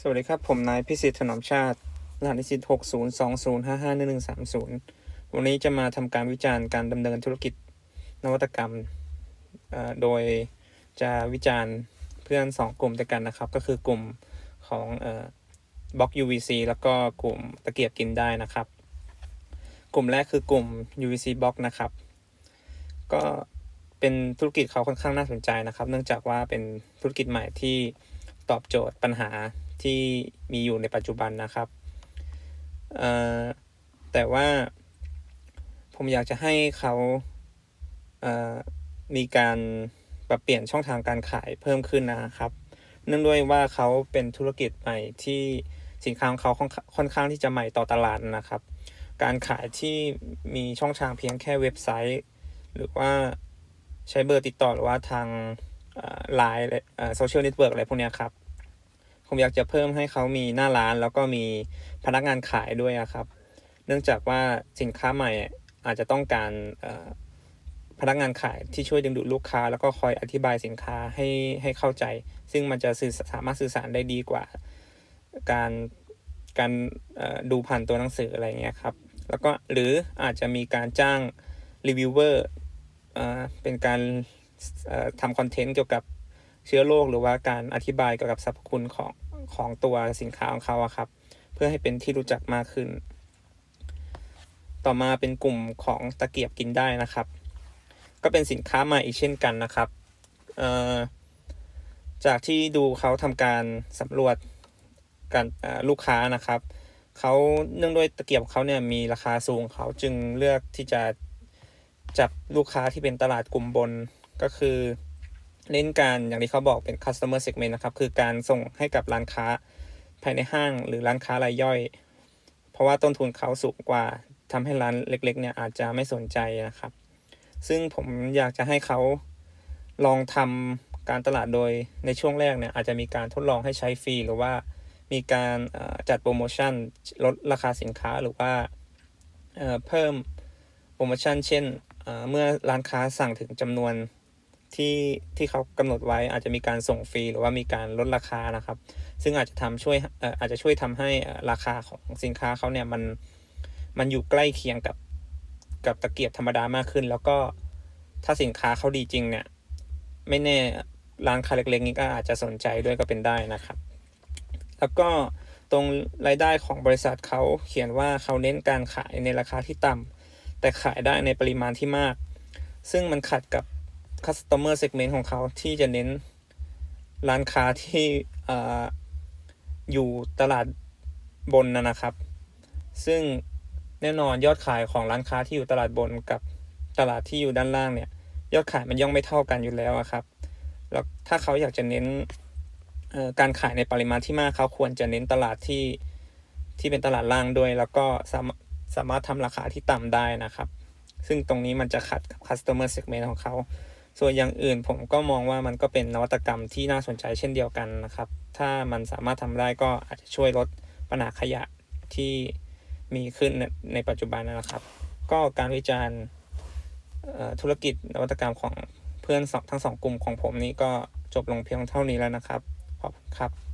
สวัสดีครับ ผมนายพิสิทธิ์ถนอมชาติ รหัสนิสิต6020551130วันนี้จะมาทำการวิจารณ์การดำเนินธุรกิจนวัตกรรม โดยจะวิจารณ์เพื่อน2กลุ่มด้วยกันนะครับ ก็คือกลุ่มของบล็อก UVC แล้วก็กลุ่มตะเกียบกินได้นะครับ กลุ่มแรกคือกลุ่ม UVC Box นะครับ ก็เป็นธุรกิจเขาค่อนข้างน่าสนใจนะครับ เนื่องจากว่าเป็นธุรกิจใหม่ที่ตอบโจทย์ปัญหา ที่มีอยู่ในปัจจุบันนะครับเอ่อแต่ว่าผมอยากจะให้เขาเอ่อมีการปรับเปลี่ยนช่องทางการขายเพิ่มขึ้นนะครับ เนื่องด้วยว่าเขาเป็นธุรกิจใหม่ที่สินค้าของเขาค่อนข้างที่จะใหม่ต่อตลาดนะครับ การขายที่มีช่องทางเพียงแค่เว็บไซต์ หรือว่าใช้เบอร์ติดต่อหรือว่าทางไลน์โซเชียลเน็ตเวิร์กอะไรพวกนี้ครับ ผมอยากจะเพิ่มให้เขามีหน้าร้าน แล้วก็มีพนักงานขายด้วยครับ เนื่องจากว่าสินค้าใหม่อาจจะต้องการพนักงานขายที่ช่วยดึงดูดลูกค้า แล้วก็คอยอธิบายสินค้าให้ให้เข้าใจ ซึ่งมันจะสื่อสามารถสื่อสารได้ดีกว่า การการดูผ่านตัวหนังสืออะไรเงี้ยครับ แล้วก็หรืออาจจะมีการจ้างรีวิวเวอร์เป็นการทำคอนเทนต์เกี่ยวกับเชื้อโรคหรือว่าการอธิบายเกี่ยวกับสรรพคุณของ ของตัวสินค้าของเขาครับ เพื่อให้เป็นที่รู้จักมากขึ้น ต่อมาเป็นกลุ่มของตะเกียบกินได้นะครับ ก็เป็นสินค้าใหม่อีกเช่นกันนะครับจากที่ดูเขาทำการสำรวจการลูกค้านะครับเขาเนื่องด้วยตะเกียบของเขาเนี่ยมีราคาสูงเขาจึงเลือกที่จะจับลูกค้าที่เป็นตลาดกลุ่มบนก็คือ เน้นการอย่างที่เขาบอกเป็น customer segment นะครับ คือการส่งให้กับร้านค้าภายในห้างหรือร้านค้ารายย่อย เพราะว่าต้นทุนเขาสูงกว่าทำให้ร้านเล็ก ๆ เนี่ยอาจจะไม่สนใจนะครับ ซึ่งผมอยากจะให้เขาลองทำการตลาดโดยในช่วงแรกเนี่ยอาจจะมีการทดลองให้ใช้ฟรีหรือว่ามีการจัดโปรโมชั่นลดราคาสินค้าหรือว่าเพิ่มโปรโมชั่น เช่นเอ่อเมื่อร้านค้าสั่งถึงจำนวน ที่ที่เขากำหนดไว้อาจจะมีการส่งฟรีหรือว่ามีการลดราคานะครับ ซึ่งอาจจะทำช่วยอาจจะช่วยทำให้ราคาของสินค้าเขาเนี่ยมันมันอยู่ใกล้เคียงกับกับตะเกียบธรรมดามากขึ้น แล้วก็ถ้าสินค้าเขาดีจริงเนี่ย ไม่แน่ร้านค้าเล็กๆนี้ก็อาจจะสนใจด้วยก็เป็นได้นะครับ แล้วก็ตรงรายได้ของบริษัทเขาเขียนว่าเขาเน้นการขายในราคาที่ต่ำแต่ขายได้ในปริมาณที่มาก ซึ่งมันขัดกับ customer segment ของเขาที่จะเน้นร้านค้าที่ออยู่ตลาดบนนะนะครับ ซึ่งแน่นอนยอดขายของร้านค้าที่อยู่ตลาดบนกับตลาดที่อยู่ด้านล่างเนี่ยยอดขายมันย่อมไม่เท่ากันอยู่แล้วครับ แล้วถ้าเขาอยากจะเน้นการขายในปริมาณที่มากเขาควรจะเน้นตลาดที่ที่เป็นตลาดล่างด้วย แล้วก็สามารถสามารถทำราคาที่ต่ำได้นะครับ ซึ่งตรงนี้มันจะขัดกับ customer segment ของเขา ส่วนอย่างอื่นผมก็มองว่ามันก็เป็นนวัตกรรมที่น่าสนใจเช่นเดียวกันนะครับ ถ้ามันสามารถทำได้ก็อาจจะช่วยลดปัญหาขยะที่มีขึ้นในปัจจุบันนะครับ ก็การวิจารณ์ธุรกิจนวัตกรรมของเพื่อนทั้งสองกลุ่มของผมนี้ก็จบลงเพียงเท่านี้แล้วนะครับ ขอบคุณครับ